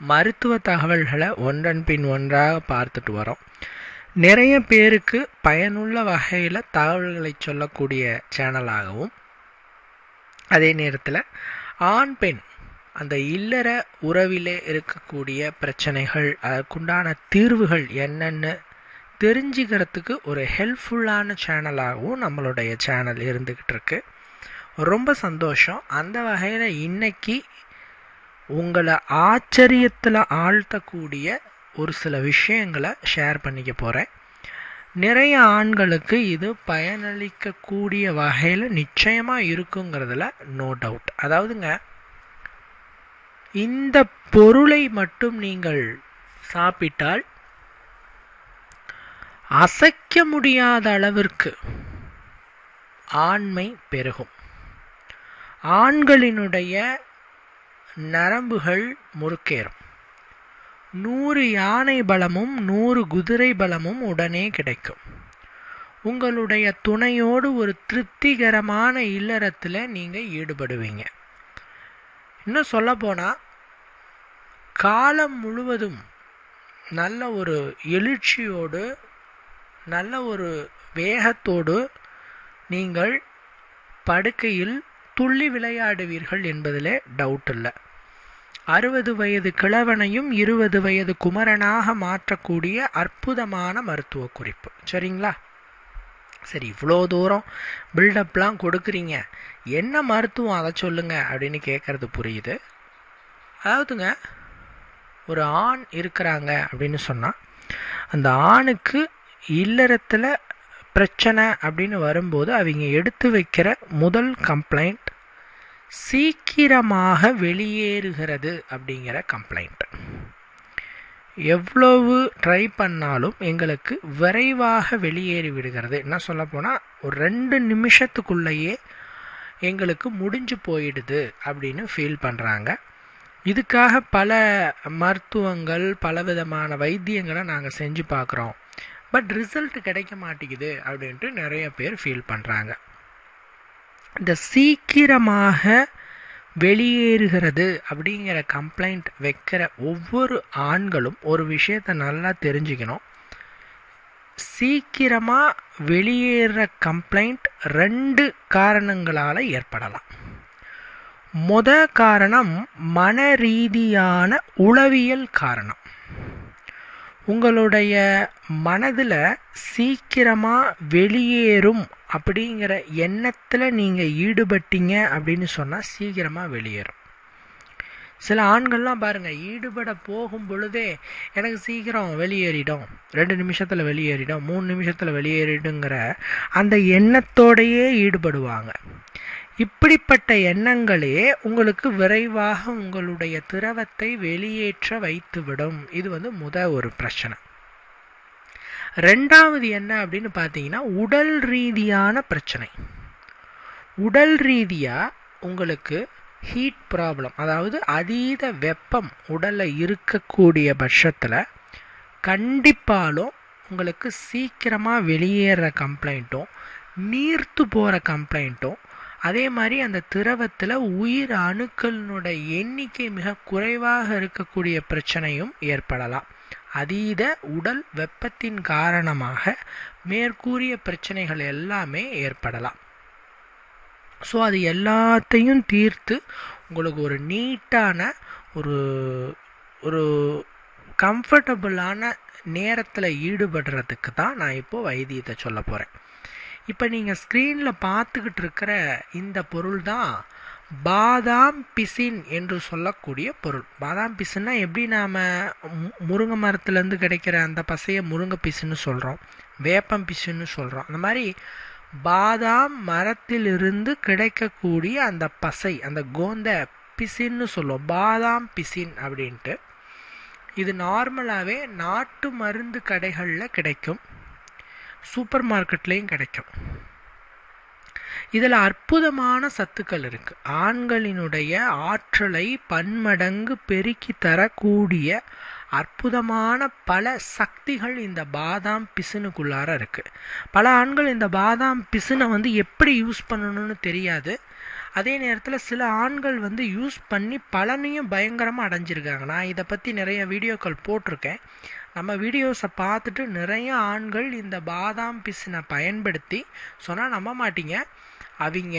மருத்துவ தகவல்களை ஒன்றன் பின் ஒன்றாக பார்த்துட்டு வரோம். நிறைய பேருக்கு பயனுள்ள வகையில் தகவல்களை சொல்லக்கூடிய சேனலாகவும் அதே நேரத்தில் ஆண் பெண் அந்த இல்லற உறவிலே இருக்கக்கூடிய பிரச்சனைகள் அதற்குண்டான தீர்வுகள் என்னென்னு தெரிஞ்சுக்கிறதுக்கு ஒரு ஹெல்ப்ஃபுல்லான சேனலாகவும் நம்மளுடைய சேனல் இருந்துக்கிட்டு இருக்கு. ரொம்ப சந்தோஷம். அந்த வகையில் இன்னைக்கு உங்களை ஆச்சரியத்தில் ஆழ்த்தக்கூடிய ஒரு சில விஷயங்களை ஷேர் பண்ணிக்க போகிறேன் நிறைய ஆண்களுக்கு இது பயனளிக்கக்கூடிய வகையில் நிச்சயமாக இருக்குங்கிறதுல நோ டவுட் அதாவதுங்க இந்த பொருளை மட்டும் நீங்கள் சாப்பிட்டால் அசைக்க முடியாத அளவிற்கு ஆண்மை பெருகும். ஆண்களினுடைய நரம்புகள் முறுக்கேறும். நூறு யானை பலமும் நூறு குதிரை பலமும் உடனே கிடைக்கும். உங்களுடைய துணையோடு ஒரு திருப்திகரமான இல்லறத்தில் நீங்கள் ஈடுபடுவீங்க. இன்னும் சொல்லப்போனால் காலம் முழுவதும் நல்ல ஒரு எழுச்சியோடு நல்ல ஒரு வேகத்தோடு நீங்கள் படுக்கையில் துள்ளி விளையாடுவீர்கள் என்பதிலே டவுட் இல்லை. அறுபது வயது கிழவனையும் இருபது வயது குமரனாக மாற்றக்கூடிய அற்புதமான மருத்துவ குறிப்பு. சரிங்களா? சரி இவ்வளோ தூரம் பில்டப்லாம் கொடுக்குறீங்க. என்ன மருத்துவம்? அதை சொல்லுங்க அப்படின்னு கேட்குறது புரியுது. அதாவதுங்க ஒரு ஆண் இருக்கிறாங்க அப்படின்னு சொன்னால் அந்த ஆணுக்கு இல்லறத்தில் பிரச்சனை அப்படின்னு வரும்போது அவங்க எடுத்து வைக்கிற முதல் கம்ப்ளைண்ட் சீக்கிரமாக வெளியேறுகிறது அப்படிங்கிற கம்ப்ளைண்ட் எவ்வளவு ட்ரை பண்ணாலும் எங்களுக்கு விரைவாக வெளியேறி விடுகிறது. என்ன சொல்ல போனால் ஒரு ரெண்டு நிமிஷத்துக்குள்ளேயே எங்களுக்கு முடிஞ்சு போயிடுது அப்படின்னு ஃபீல் பண்ணுறாங்க இதுக்காக பல மருத்துவங்கள் பலவிதமான வைத்தியங்களை நாங்கள் செஞ்சு பார்க்குறோம். பட் ரிசல்ட் கிடைக்க மாட்டேங்குது அப்படின்ட்டு நிறைய பேர் ஃபீல் பண்ணுறாங்க இந்த சீக்கிரமாக வெளியேறுகிறது அப்படிங்கிற கம்ப்ளைண்ட் வைக்கிற ஒவ்வொரு ஆண்களும் ஒரு விஷயத்தை நல்லா தெரிஞ்சுக்கணும். சீக்கிரமாக வெளியேற கம்ப்ளைண்ட் ரெண்டு காரணங்களால் ஏற்படலாம். மொத காரணம் மன ரீதியான உளவியல் காரணம். உங்களுடைய மனதில் சீக்கிரமாக வெளியேறும் அப்படிங்கிற எண்ணத்தில் நீங்கள் ஈடுபட்டீங்க அப்படின்னு சொன்னால் சீக்கிரமாக வெளியேறும். சில ஆண்கள்லாம் பாருங்கள் ஈடுபட போகும் பொழுதே எனக்கு சீக்கிரம் வெளியேறிடும். ரெண்டு நிமிஷத்தில் வெளியேறிடும் மூணு நிமிஷத்தில் வெளியேறிடுங்கிற அந்த எண்ணத்தோடையே ஈடுபடுவாங்க. இப்படிப்பட்ட எண்ணங்களே உங்களுக்கு விரைவாக உங்களுடைய திரவத்தை வெளியேற்ற வைத்துவிடும். இது வந்து முத ஒரு பிரச்சனை. ரெண்டாவது என்ன அப்படின்னு பார்த்தீங்கன்னா உடல் ரீதியான பிரச்சனை. உடல் ரீதியாக உங்களுக்கு ஹீட் ப்ராப்ளம் அதாவது அதீத வெப்பம் உடலில் இருக்கக்கூடிய பட்சத்தில் கண்டிப்பாலும் உங்களுக்கு சீக்கிரமாக வெளியேற கம்ப்ளைண்ட்டும் நீர்த்து போகிற கம்ப்ளைண்ட்டும் அதே மாதிரி அந்த திரவத்தில் உயிர் அணுக்களினுடைய எண்ணிக்கை மிக குறைவாக இருக்கக்கூடிய பிரச்சனையும் ஏற்படலாம். அதீத உடல் வெப்பத்தின் காரணமாக மேற்கூறிய பிரச்சனைகள் எல்லாமே ஏற்படலாம். ஸோ அது எல்லாத்தையும் தீர்த்து உங்களுக்கு ஒரு நீட்டான ஒரு ஒரு கம்ஃபர்டபுளான நேரத்தில் ஈடுபடுறதுக்கு தான் நான் இப்போது வைத்தியத்தை சொல்ல போகிறேன் இப்போ நீங்கள் ஸ்க்ரீனில் பார்த்துக்கிட்டு இருக்கிற இந்த பொருள் தான் பாதாம் பிசின் என்று சொல்லக்கூடிய பொருள். பாதாம் பிசின்னா எப்படி நாம் முருங்கை மரத்துலேருந்து கிடைக்கிற அந்த பசையை முருங்கை பிசுன்னு சொல்கிறோம் வேப்பம் பிசுன்னு சொல்கிறோம் அந்த மாதிரி பாதாம் மரத்திலிருந்து கிடைக்கக்கூடிய அந்த பசை அந்த கோந்த பிசின்னு சொல்லுவோம். பாதாம் பிசின் அப்படின்ட்டு. இது நார்மலாகவே நாட்டு மருந்து கடைகளில் கிடைக்கும். சூப்பர் மார்க்கெட்லேயும் கிடைக்கும். இதில் அற்புதமான சத்துக்கள் இருக்கு. ஆண்களினுடைய ஆற்றலை பன்மடங்கு பெருக்கி தரக்கூடிய அற்புதமான பல சக்திகள் இந்த பாதாம் பிசுனுக்குள்ளார இருக்கு. பல ஆண்கள் இந்த பாதாம் பிசுனை வந்து எப்படி யூஸ் பண்ணணும்னு தெரியாது. அதே நேரத்தில் சில ஆண்கள் வந்து யூஸ் பண்ணி பலனையும் பயங்கரமாக அடைஞ்சிருக்காங்க. நான் இதை பற்றி நிறைய வீடியோக்கள் போட்டிருக்கேன். நம்ம வீடியோஸை பார்த்துட்டு நிறைய ஆண்கள் இந்த பாதாம் பிசினை பயன்படுத்தி சொன்னால் நம்ப மாட்டீங்க. அவங்க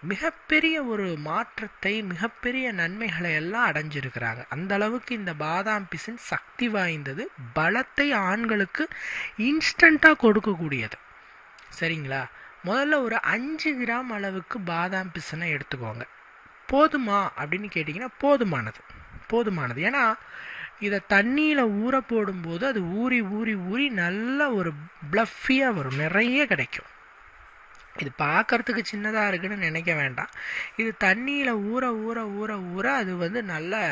மிகப்பெரிய ஒரு மாற்றத்தை மிகப்பெரிய நன்மைகளை எல்லாம் அடைஞ்சிருக்கிறாங்க. அந்த அளவுக்கு இந்த பாதாம் பிசின் சக்தி வாய்ந்தது பலத்தை ஆண்களுக்கு இன்ஸ்டண்ட்டாக கொடுக்கக்கூடியது. சரிங்களா? முதல்ல ஒரு அஞ்சு கிராம் அளவுக்கு பாதாம் பிசினை எடுத்துக்கோங்க. போதுமா அப்படின்னு கேட்டிங்கன்னா போதுமானது. போதுமானது. ஏன்னா இதை தண்ணியில் ஊற போடும்போது அது ஊறி ஊறி ஊறி நல்ல ஒரு ப்ளஃபியாக வரும். நிறைய கிடைக்கும். இது பார்க்கறதுக்கு சின்னதாக இருக்குன்னு நினைக்க வேண்டாம். இது தண்ணியில் ஊற ஊற ஊற ஊற அது வந்து நல்ல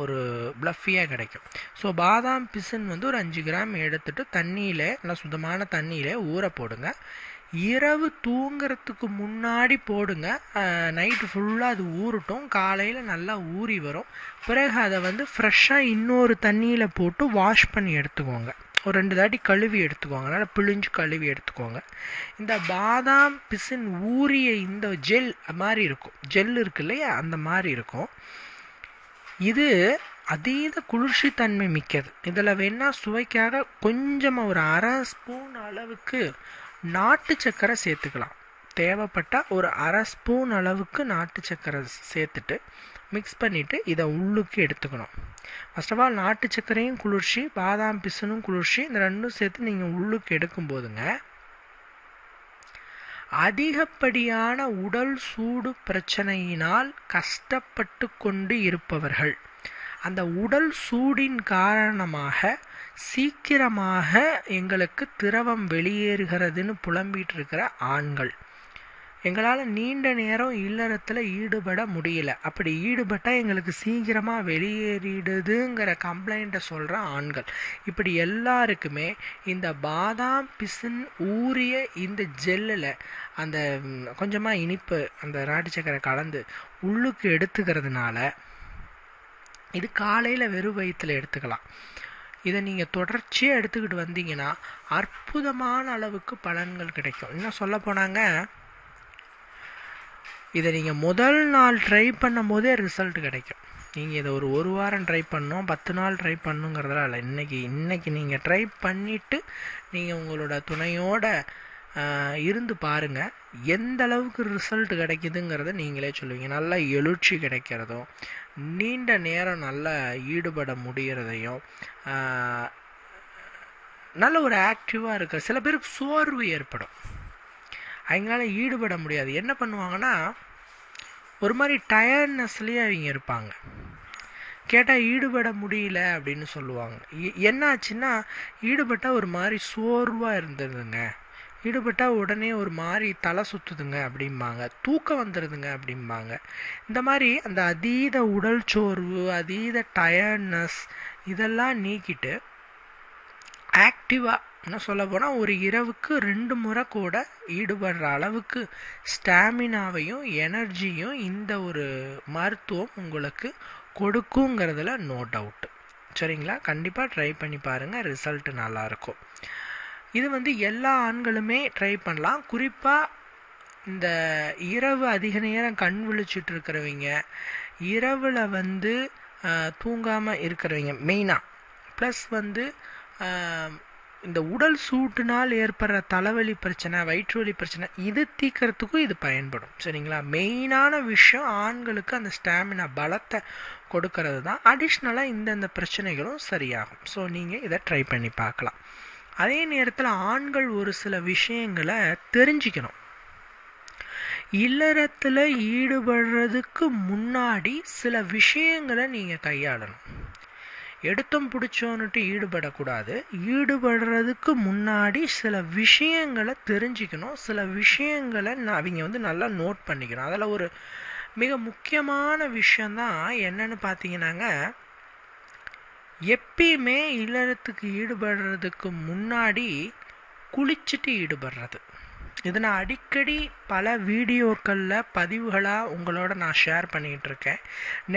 ஒரு ப்ளஃபியாக கிடைக்கும். ஸோ பாதாம் பிசன் வந்து ஒரு அஞ்சு கிராம் எடுத்துகிட்டு தண்ணியில் நல்லா சுத்தமான தண்ணியில் ஊற போடுங்க. இரவு தூங்கிறதுக்கு முன்னாடி போடுங்க. நைட்டு ஃபுல்லாக அது ஊறட்டும். காலையில் நல்லா ஊறி வரும். பிறகு அதை வந்து ஃப்ரெஷ்ஷாக இன்னொரு தண்ணியில் போட்டு வாஷ் பண்ணி எடுத்துக்கோங்க. ஒரு ரெண்டு தாட்டி கழுவி எடுத்துக்கோங்க. நல்லா பிழிஞ்சு கழுவி எடுத்துக்கோங்க. இந்த பாதாம் பிசின் ஊறிய இந்த ஜெல் மாதிரி இருக்கும். ஜெல் இருக்கு இல்லையா? அந்த மாதிரி இருக்கும். இது அதீத குளிர்ச்சி தன்மை மிக்கது. இதில் வேணால் சுவைக்காக கொஞ்சமாக ஒரு அரை ஸ்பூன் அளவுக்கு நாட்டு சக்கரை சேர்த்துக்கலாம். தேவைப்பட்டால் ஒரு அரை ஸ்பூன் அளவுக்கு நாட்டு சக்கரை சேர்த்துட்டு மிக்ஸ் பண்ணிவிட்டு இதை உள்ளுக்கு எடுத்துக்கணும். ஃபர்ஸ்ட் ஆஃப் ஆல் நாட்டு சர்க்கரையும் குளிர்ச்சி பாதாம் பிசுனும் குளிர்ச்சி இந்த ரெண்டும் சேர்த்து நீங்கள் உள்ளுக்கு எடுக்கும் போதுங்க. அதிகப்படியான உடல் சூடு பிரச்சனையினால் கஷ்டப்பட்டு கொண்டு இருப்பவர்கள். அந்த உடல் சூடின் காரணமாக சீக்கிரமாக எங்களுக்கு திரவம் வெளியேறுகிறதுன்னு புலம்பிட்டு இருக்கிற ஆண்கள். எங்களால் நீண்ட நேரம் இல்லறத்தில் ஈடுபட முடியல. அப்படி ஈடுபட்டால் எங்களுக்கு சீக்கிரமாக வெளியேறிடுதுங்கிற கம்ப்ளைண்ட்டை சொல்கிற ஆண்கள். இப்படி எல்லாருக்குமே இந்த பாதாம் பிசின் ஊறிய இந்த ஜெல்லில் அந்த கொஞ்சமாக இனிப்பு அந்த நாட்டு சக்கரை கலந்து உள்ளுக்கு எடுத்துக்கிறதுனால இது காலையில் வெறும் வயிற்றில் எடுத்துக்கலாம். இதை நீங்கள் தொடர்ச்சியாக எடுத்துக்கிட்டு வந்தீங்கன்னா அற்புதமான அளவுக்கு பலன்கள் கிடைக்கும். இன்னும் சொல்ல போனாங்க இதை நீங்கள் முதல் நாள் ட்ரை பண்ணும் போதே ரிசல்ட் கிடைக்கும். நீங்கள் இதை ஒரு ஒரு வாரம் ட்ரை பண்ணோம் பத்து நாள் ட்ரை பண்ணுங்கிறதுலாம் இல்லை. இன்றைக்கி இன்றைக்கி நீங்கள் ட்ரை பண்ணிவிட்டு நீங்கள் உங்களோட துணையோட இருந்து பாருங்கள் எந்த அளவுக்கு ரிசல்ட் கிடைக்குதுங்கிறத நீங்களே சொல்லுவீங்க. நல்லா எழுச்சி கிடைக்கிறதும் நீண்ட நேரம் நல்லா ஈடுபட முடிகிறதையும் நல்ல ஒரு ஆக்டிவாக இருக்கிற சில பேருக்கு சோர்வு ஏற்படும். அவங்களால ஈடுபட முடியாது. என்ன பண்ணுவாங்கன்னா ஒரு மாதிரி டயர்ட்னஸ்லேயே அவங்க இருப்பாங்க. கேட்டால் ஈடுபட முடியல அப்படின்னு சொல்லுவாங்க. என்னாச்சுன்னா ஈடுபட்டால் ஒரு மாதிரி சோர்வாக இருந்ததுங்க. ஈடுபட்டால் உடனே ஒரு மாதிரி தலை சுற்றுதுங்க அப்படிம்பாங்க. தூக்கம் வந்துடுதுங்க அப்படிம்பாங்க. இந்த மாதிரி அந்த அதீத உடல் சோர்வு அதீத டயர்ட்னஸ் இதெல்லாம் நீக்கிட்டு ஆக்டிவாக என்ன சொல்ல போனால் ஒரு இரவுக்கு ரெண்டு முறை கூட ஈடுபடுற அளவுக்கு ஸ்டாமினாவையும் எனர்ஜியும் இந்த ஒரு மருத்துவம் உங்களுக்கு கொடுக்குங்கிறதுல நோ டவுட்டு சரிங்களா? கண்டிப்பாக ட்ரை பண்ணி பாருங்கள் ரிசல்ட் நல்லாயிருக்கும் இது வந்து எல்லா ஆண்களுமே ட்ரை பண்ணலாம். குறிப்பாக இந்த இரவு அதிக நேரம் கண் விழிச்சிட்டு இருக்கிறவங்க இரவில் வந்து தூங்காமல் இருக்கிறவங்க மெயினாக ப்ளஸ் வந்து இந்த உடல் சூட்டுனால் ஏற்படுற தலைவலி பிரச்சனை வயிற்று வலி பிரச்சனை இது தீக்கிறதுக்கும் இது பயன்படும். சரிங்களா? மெயினான விஷயம் ஆண்களுக்கு அந்த ஸ்டாமினா பலத்தை கொடுக்கறது தான் அடிஷ்னலாக இந்தந்த பிரச்சனைகளும் சரியாகும். ஸோ நீங்கள் இதை ட்ரை பண்ணி பார்க்கலாம். அதே நேரத்தில் ஆண்கள் ஒரு சில விஷயங்களை தெரிஞ்சுக்கணும். இல்லறத்தில் ஈடுபடுறதுக்கு முன்னாடி சில விஷயங்களை நீங்கள் கையாளணும். எடுத்தம் பிடிச்சோன்னுட்டு ஈடுபடக்கூடாது. ஈடுபடுறதுக்கு முன்னாடி சில விஷயங்களை தெரிஞ்சுக்கணும். சில விஷயங்களை அவங்க வந்து நல்லா நோட் பண்ணிக்கணும். அதில் ஒரு மிக முக்கியமான விஷயந்தான் என்னன்னு பார்த்தீங்கன்னாங்க எப்பயுமே இல்லறத்துக்கு ஈடுபடுறதுக்கு முன்னாடி குளிச்சுட்டு ஈடுபடுறது. இது நான் அடிக்கடி பல வீடியோக்களில் பதிவுகளாக உங்களோட நான் ஷேர் பண்ணிகிட்டு இருக்கேன்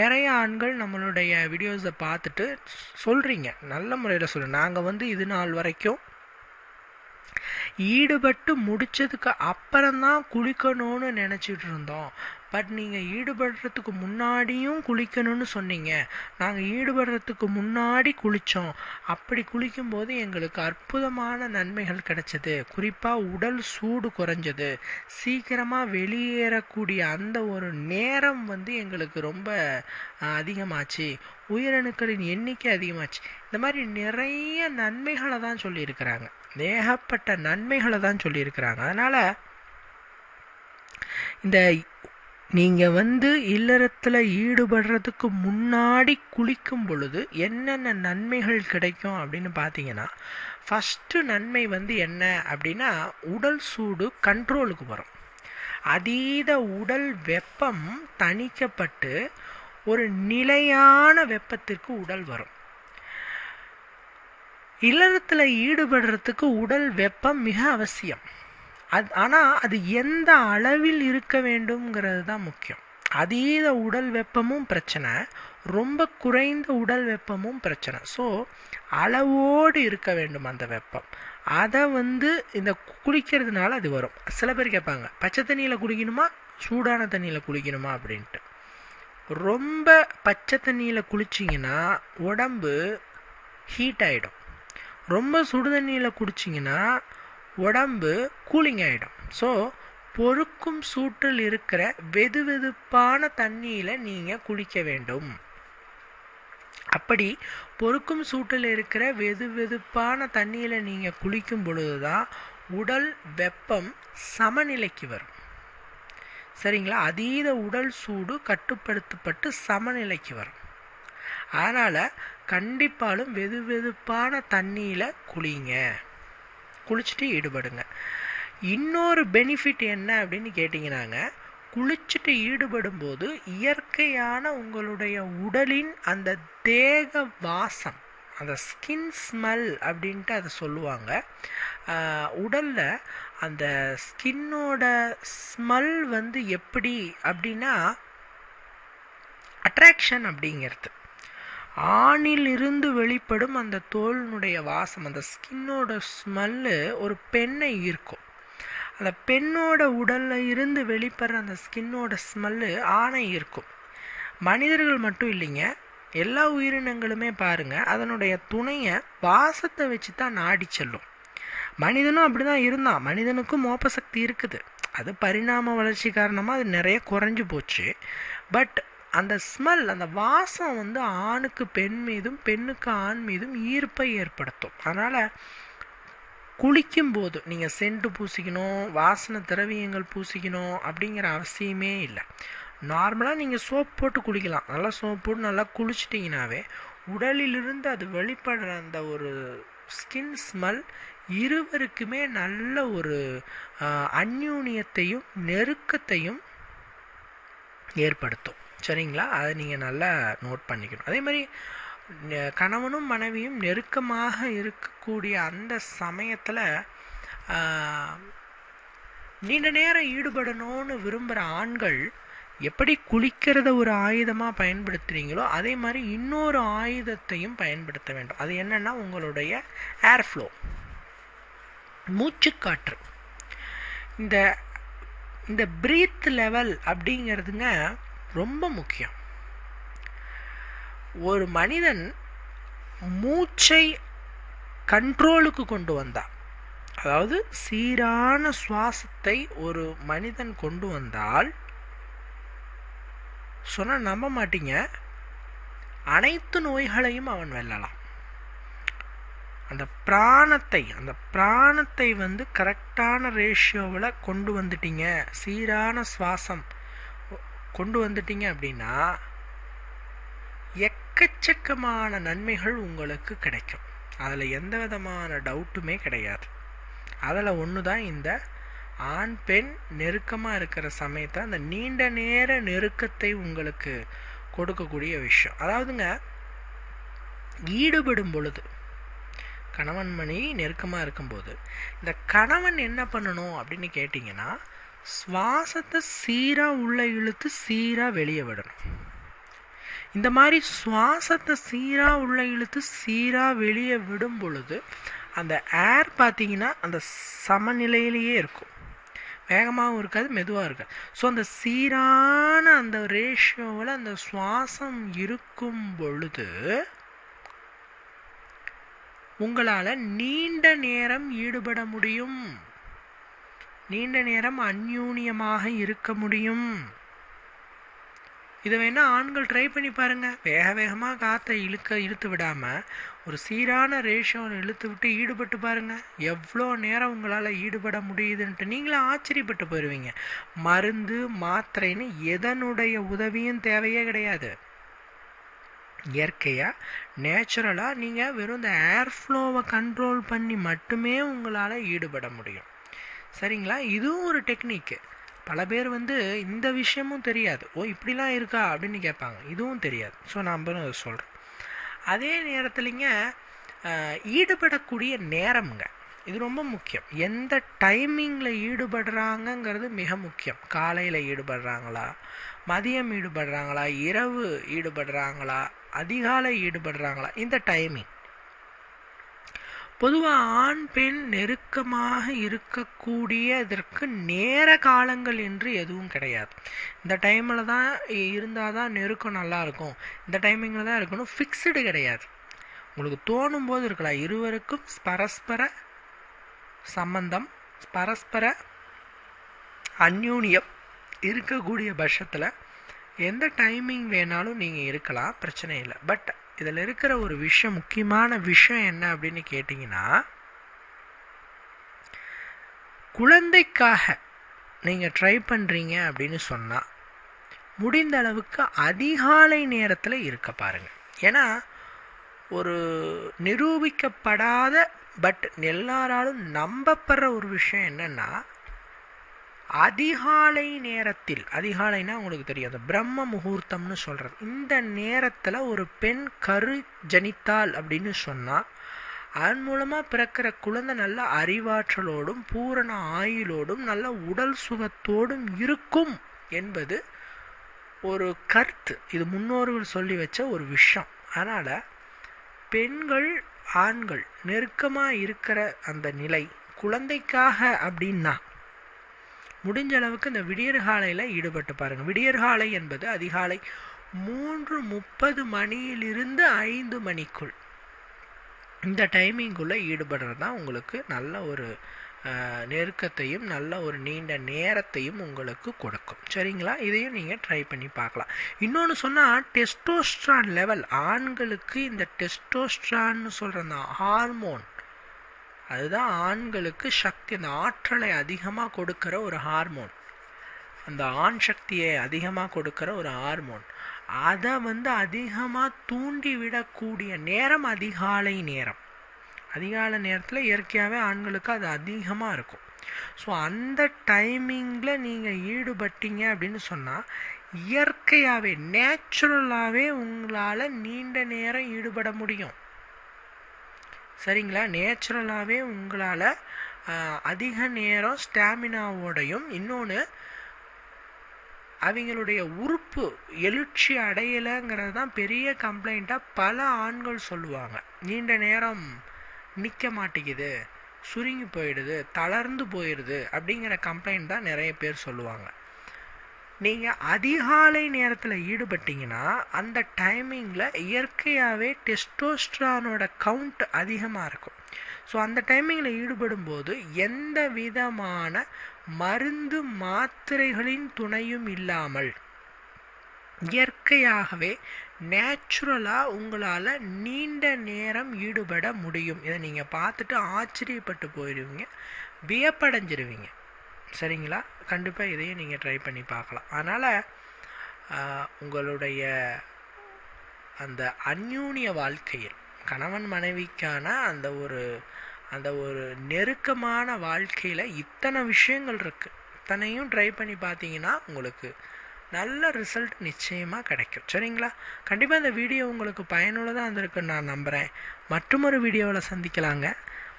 நிறைய ஆண்கள் நம்மளுடைய வீடியோஸை பார்த்துட்டு சொல்கிறீங்க நல்ல முறையில் சொல்லு நாங்கள் வந்து இது நாள் வரைக்கும் ஈடுபட்டு முடிச்சதுக்கு அப்புறம்தான் குளிக்கணும்னு நினச்சிட்டு இருந்தோம். பட் நீங்கள் ஈடுபடுறதுக்கு முன்னாடியும் குளிக்கணும்னு சொன்னீங்க. நாங்கள் ஈடுபடுறதுக்கு முன்னாடி குளித்தோம் அப்படி குளிக்கும்போது எங்களுக்கு அற்புதமான நன்மைகள் கிடைச்சது. குறிப்பாக உடல் சூடு குறைஞ்சது. சீக்கிரமாக வெளியேறக்கூடிய அந்த ஒரு நேரம் வந்து எங்களுக்கு ரொம்ப அதிகமாச்சு. உயிரணுக்களின் எண்ணிக்கை அதிகமாச்சு. இந்த மாதிரி நிறைய நன்மைகளை தான் சொல்லியிருக்கிறாங்க. ஏகப்பட்ட நன்மைகளை தான் சொல்லியிருக்கிறாங்க. அதனால் இந்த நீங்கள் வந்து இல்லறத்தில் ஈடுபடுறதுக்கு முன்னாடி குளிக்கும் பொழுது என்னென்ன நன்மைகள் கிடைக்கும் அப்படின்னு பார்த்தீங்கன்னா ஃபஸ்ட்டு நன்மை வந்து என்ன அப்படின்னா உடல் சூடு கண்ட்ரோலுக்கு வரும். அதீத உடல் வெப்பம் தணிக்கப்பட்டு ஒரு நிலையான வெப்பத்திற்கு உடல் வரும். இல்லறத்தில் ஈடுபடுறதுக்கு உடல் வெப்பம் மிக அவசியம். அது ஆனால் அது எந்த அளவில் இருக்க வேண்டும்ங்கிறது தான் முக்கியம். அதீத உடல் வெப்பமும் பிரச்சனை ரொம்ப குறைந்த உடல் வெப்பமும் பிரச்சனை. ஸோ அளவோடு இருக்க வேண்டும் அந்த வெப்பம். அதை வந்து இந்த குளிக்கிறதுனால அது வரும். சில பேர் கேட்பாங்க பச்சை தண்ணியில் குளிக்கணுமா? சூடான தண்ணியில் குளிக்கணுமா? அப்படின்ட்டு. ரொம்ப பச்சை தண்ணியில் குளிச்சிங்கன்னா உடம்பு ஹீட் ஆகிடும் ரொம்ப சுடு தண்ணியில் குடிச்சிங்கன்னா உடம்பு கூலிங் ஆகிடும் ஸோ பொறுக்கும் சூட்டில் இருக்கிற வெது வெதுப்பான தண்ணியில் நீங்கள் குளிக்க வேண்டும். அப்படி பொறுக்கும் சூட்டில் இருக்கிற வெது வெதுப்பான தண்ணியில் நீங்கள் குளிக்கும் பொழுது தான் உடல் வெப்பம் சமநிலைக்கு வரும். சரிங்களா? அதீத உடல் சூடு கட்டுப்படுத்தப்பட்டு சமநிலைக்கு வரும். அதனால் கண்டிப்பாலும் வெது வெதுப்பான தண்ணியில் குளிங்க. குளிச்சுட்டு ஈடுபடுங்க. இன்னொரு பெனிஃபிட் என்ன அப்படின்னு கேட்டிங்கன்னாங்க குளிச்சுட்டு ஈடுபடும் போது இயற்கையான உங்களுடைய உடலின் அந்த தேக வாசம் அந்த ஸ்கின் ஸ்மெல் அப்படின்ட்டு அதை சொல்லுவாங்க. உடலில் அந்த ஸ்கின்னோட ஸ்மெல் வந்து எப்படி அப்படின்னா அட்ராக்ஷன் அப்படிங்கிறது. ஆணில் இருந்து வெளிப்படும் அந்த தோலினுடைய வாசம் அந்த ஸ்கின்னோட ஸ்மெல்லு ஒரு பெண்ணை ஈர்க்கும். அந்த பெண்ணோட உடலில் இருந்து வெளிப்படுற அந்த ஸ்கின்னோட ஸ்மெல்லு ஆணை ஈர்க்கும். மனிதர்கள் மட்டும் இல்லைங்க எல்லா உயிரினங்களுமே பாருங்கள் அதனுடைய துணையை வாசத்தை வச்சு தான் நாடி செல்லும். மனிதனும் அப்படி தான் இருந்தான். மனிதனுக்கும் மோப்ப சக்தி இருக்குது. அது பரிணாம வளர்ச்சி காரணமாக அது நிறைய குறைஞ்சி போச்சு. பட் அந்த ஸ்மெல் அந்த வாசம் வந்து ஆணுக்கு பெண் மீதும் பெண்ணுக்கு ஆண் மீதும் ஈர்ப்பை ஏற்படுத்தும். அதனால் குளிக்கும்போது நீங்கள் சென்ட்டு பூசிக்கணும் வாசனை திரவியங்கள் பூசிக்கணும் அப்படிங்கிற அவசியமே இல்லை. நார்மலாக நீங்கள் சோப் போட்டு குளிக்கலாம். நல்லா சோப் போட்டு நல்லா குளிச்சிட்டிங்கனாவே உடலிலிருந்து அது வெளிப்படுற அந்த ஒரு ஸ்கின் ஸ்மெல் இருவருக்குமே நல்ல ஒரு அந்யூனியத்தையும் நெருக்கத்தையும் ஏற்படுத்தும். சரிங்களா? அதை நீங்கள் நல்லா நோட் பண்ணிக்கணும். அதே மாதிரி கணவனும் மனைவியும் நெருக்கமாக இருக்கக்கூடிய அந்த சமயத்தில் நீண்ட நேரம் ஈடுபடணும்னு விரும்புகிற ஆண்கள் எப்படி குளிக்கிறத ஒரு ஆயுதமாக பயன்படுத்துகிறீங்களோ அதே மாதிரி இன்னொரு ஆயுதத்தையும் பயன்படுத்த வேண்டும். அது என்னென்னா உங்களுடைய ஏர் ஃப்ளோ மூச்சுக்காற்று. இந்த இந்த ப்ரீத் லெவல் அப்படிங்கிறதுங்க ரொம்ப முக்கியம். ஒரு மனிதன் மூச்சை கண்ட்ரோலுக்கு கொண்டு வந்தான். அதாவது சீரான சுவாசத்தை ஒரு மனிதன் கொண்டு வந்தால் சொன்னால் நம்ப மாட்டீங்க அனைத்து நோய்களையும் அவன் வெல்லலாம். அந்த பிராணத்தை அந்த பிராணத்தை வந்து கரெக்டான ரேஷியோவில் கொண்டு வந்துட்டீங்க. சீரான சுவாசம். கொண்டு வந்துட்டீங்க அப்படின்னா எக்கச்சக்கமான நன்மைகள் உங்களுக்கு கிடைக்கும். அதில் எந்த விதமான டவுட்டுமே கிடையாது. அதில் ஒன்று தான் இந்த ஆண் பெண் நெருக்கமாக இருக்கிற சமயத்தை அந்த நீண்ட நேர நெருக்கத்தை உங்களுக்கு கொடுக்கக்கூடிய விஷயம். அதாவதுங்க ஈடுபடும் பொழுது கணவன் மணி நெருக்கமாக இருக்கும்போது இந்த கணவன் என்ன பண்ணணும் அப்படின்னு கேட்டிங்கன்னா சுவாசத்தை சீராக உள்ள இழுத்து சீராக வெளியே விடணும். இந்த மாதிரி சுவாசத்தை சீராக உள்ள இழுத்து சீராக வெளியே விடும் பொழுது அந்த ஏர் பார்த்தீங்கன்னா அந்த சமநிலையிலேயே இருக்கும். வேகமாகவும் இருக்காது மெதுவாக இருக்காது. ஸோ அந்த சீரான அந்த ரேஷியோவில் அந்த சுவாசம் இருக்கும் பொழுது உங்களால் நீண்ட நேரம் ஈடுபட முடியும். நீண்ட நேரம் அந்யூனியமாக இருக்க முடியும். இதை வேணா ஆண்கள் ட்ரை பண்ணி பாருங்க. வேக வேகமாக காற்றை இழுக்க இழுத்து விடாமல் ஒரு சீரான ரேஷியோவில் இழுத்து விட்டு ஈடுபட்டு பாருங்க. எவ்வளோ நேரம் உங்களால் ஈடுபட முடியுதுன்ட்டு நீங்களும் ஆச்சரியப்பட்டு போயிடுவீங்க மருந்து மாத்திரைன்னு எதனுடைய உதவியும் தேவையே கிடையாது. இயற்கையாக நேச்சுரலாக நீங்கள் வெறும் இந்த ஏர் ஃப்ளோவை கண்ட்ரோல் பண்ணி மட்டுமே உங்களால் ஈடுபட முடியும். சரிங்களா? இதுவும் ஒரு டெக்னிக்கு பல பேர் வந்து இந்த விஷயமும் தெரியாது. ஓ இப்படிலாம் இருக்கா? அப்படின்னு கேட்பாங்க. இதுவும் தெரியாது. ஸோ நான் சொல்கிறேன் அதே நேரத்துலிங்க ஈடுபடக்கூடிய நேரம்ங்க. இது ரொம்ப முக்கியம். எந்த டைமிங்கில் ஈடுபடுறாங்கங்கிறது மிக முக்கியம். காலையில் ஈடுபடுறாங்களா? மதியம் ஈடுபடுறாங்களா? இரவு ஈடுபடுறாங்களா? அதிகாலை ஈடுபடுறாங்களா? இந்த டைமிங். பொதுவாக ஆண் பெண் நெருக்கமாக இருக்கக்கூடியதற்கு நேர காலங்கள் என்று எதுவும் கிடையாது. இந்த டைமில் தான் இருந்தால் தான் நெருக்கம் நல்லாயிருக்கும் இந்த டைமிங்கில் தான் இருக்கணும். ஃபிக்ஸ்டு கிடையாது. உங்களுக்கு தோணும் போது இருக்கலாம். இருவருக்கும் பரஸ்பர சம்பந்தம் பரஸ்பர அந்யூனியம் இருக்கக்கூடிய பட்சத்தில் எந்த டைமிங் வேணாலும் நீங்கள் இருக்கலாம். பிரச்சனை இல்லை. பட் இதில் இருக்கிற ஒரு விஷயம் முக்கியமான விஷயம் என்ன அப்படின்னு கேட்டிங்கன்னா குழந்தைக்காக நீங்கள் ட்ரை பண்ணுறீங்க அப்படின்னு சொன்னால் முடிந்த அளவுக்கு அதிகாலை நேரத்தில் இருக்க பாருங்கள் ஏன்னா ஒரு நிரூபிக்கப்படாத பட் எல்லாராலும் நம்பப்படுற ஒரு விஷயம் என்னென்னா அதிகாலை நேரத்தில் அதிகாலைனா உங்களுக்கு தெரியும் அந்த பிரம்ம முகூர்த்தம்னு சொல்கிறது இந்த நேரத்தில் ஒரு பெண் கரு ஜனித்தாள் அப்படின்னு சொன்னால் அதன் மூலமாக பிறக்கிற குழந்தை நல்ல அறிவாற்றலோடும் பூரண ஆயுளோடும் நல்ல உடல் சுகத்தோடும் இருக்கும் என்பது ஒரு கருத்து. இது முன்னோர்கள் சொல்லி வச்ச ஒரு விஷயம். அதனால் பெண்கள் ஆண்கள் நெருக்கமாக இருக்கிற அந்த நிலை குழந்தைக்காக அப்படின்னா முடிஞ்ச அளவுக்கு இந்த விடியற்காலையில் ஈடுபட்டு பாருங்கள் விடியற்காலை என்பது அதிகாலை மூன்று முப்பது மணியிலிருந்து ஐந்து மணிக்குள். இந்த டைமிங்குள்ளே ஈடுபடுறது தான் உங்களுக்கு நல்ல ஒரு நெருக்கத்தையும் நல்ல ஒரு நீண்ட நேரத்தையும் உங்களுக்கு கொடுக்கும். சரிங்களா? இதையும் நீங்கள் ட்ரை பண்ணி பார்க்கலாம். இன்னொன்று சொன்னால் டெஸ்டோஸ்ட்ரான் லெவல் ஆண்களுக்கு இந்த டெஸ்டோஸ்ட்ரான்னு சொல்கிற அந்த ஹார்மோன் அதுதான் ஆண்களுக்கு சக்தி அந்த ஆற்றலை அதிகமாக கொடுக்கிற ஒரு ஹார்மோன். அந்த ஆண் சக்தியை அதிகமாக கொடுக்கிற ஒரு ஹார்மோன். அதை வந்து அதிகமாக தூண்டி விடக்கூடிய நேரம் அதிகாலை நேரம். அதிகாலை நேரத்தில் இயற்கையாகவே ஆண்களுக்கு அது அதிகமாக இருக்கும். ஸோ அந்த டைமிங்கில் நீங்கள் ஈடுபட்டீங்க அப்படின்னு சொன்னால் இயற்கையாகவே நேச்சுரலாகவே உங்களால் நீண்ட நேரம் ஈடுபட முடியும். சரிங்களா? நேச்சுரலாகவே உங்களால் அதிக நேரம் ஸ்டாமினாவோடையும் இன்னொன்று அவங்களுடைய உறுப்பு எழுச்சி அடையலைங்கிறது தான் பெரிய கம்ப்ளைண்ட்டாக பல ஆண்கள் சொல்லுவாங்க. நீண்ட நேரம் நிற்க மாட்டேங்குது சுருங்கி போயிடுது தளர்ந்து போயிடுது அப்படிங்கிற கம்ப்ளைண்ட் தான் நிறைய பேர் சொல்லுவாங்க. நீங்கள் அதிகாலை நேரத்தில் ஈடுபட்டீங்கன்னா அந்த டைமிங்கில் இயற்கையாகவே டெஸ்டோஸ்ட்ரானோட கவுண்ட் அதிகமாக இருக்கும். ஸோ அந்த டைமிங்கில் ஈடுபடும் போது எந்த விதமான மருந்து மாத்திரைகளின் துணையும் இல்லாமல் இயற்கையாகவே நேச்சுரலாக உங்களால் நீண்ட நேரம் ஈடுபட முடியும். இதை நீங்கள் பார்த்துட்டு ஆச்சரியப்பட்டு போயிடுவீங்க வியப்படைஞ்சிருவீங்க. சரிங்களா? கண்டிப்பாக இதையும் நீங்கள் ட்ரை பண்ணி பார்க்கலாம். அதனால் உங்களுடைய அந்த அந்யூனிய வாழ்க்கையில் கணவன் மனைவிக்கான அந்த ஒரு அந்த ஒரு நெருக்கமான வாழ்க்கையில் இத்தனை விஷயங்கள் இருக்குது இத்தனையும் ட்ரை பண்ணி பார்த்தீங்கன்னா உங்களுக்கு நல்ல ரிசல்ட் நிச்சயமாக கிடைக்கும். சரிங்களா? கண்டிப்பாக இந்த வீடியோ உங்களுக்கு பயனுள்ளதாக இருந்திருக்குன்னு நான் நம்புகிறேன் மற்றொரு வீடியோவில் சந்திக்கலாங்க.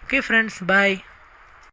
Okay friends bye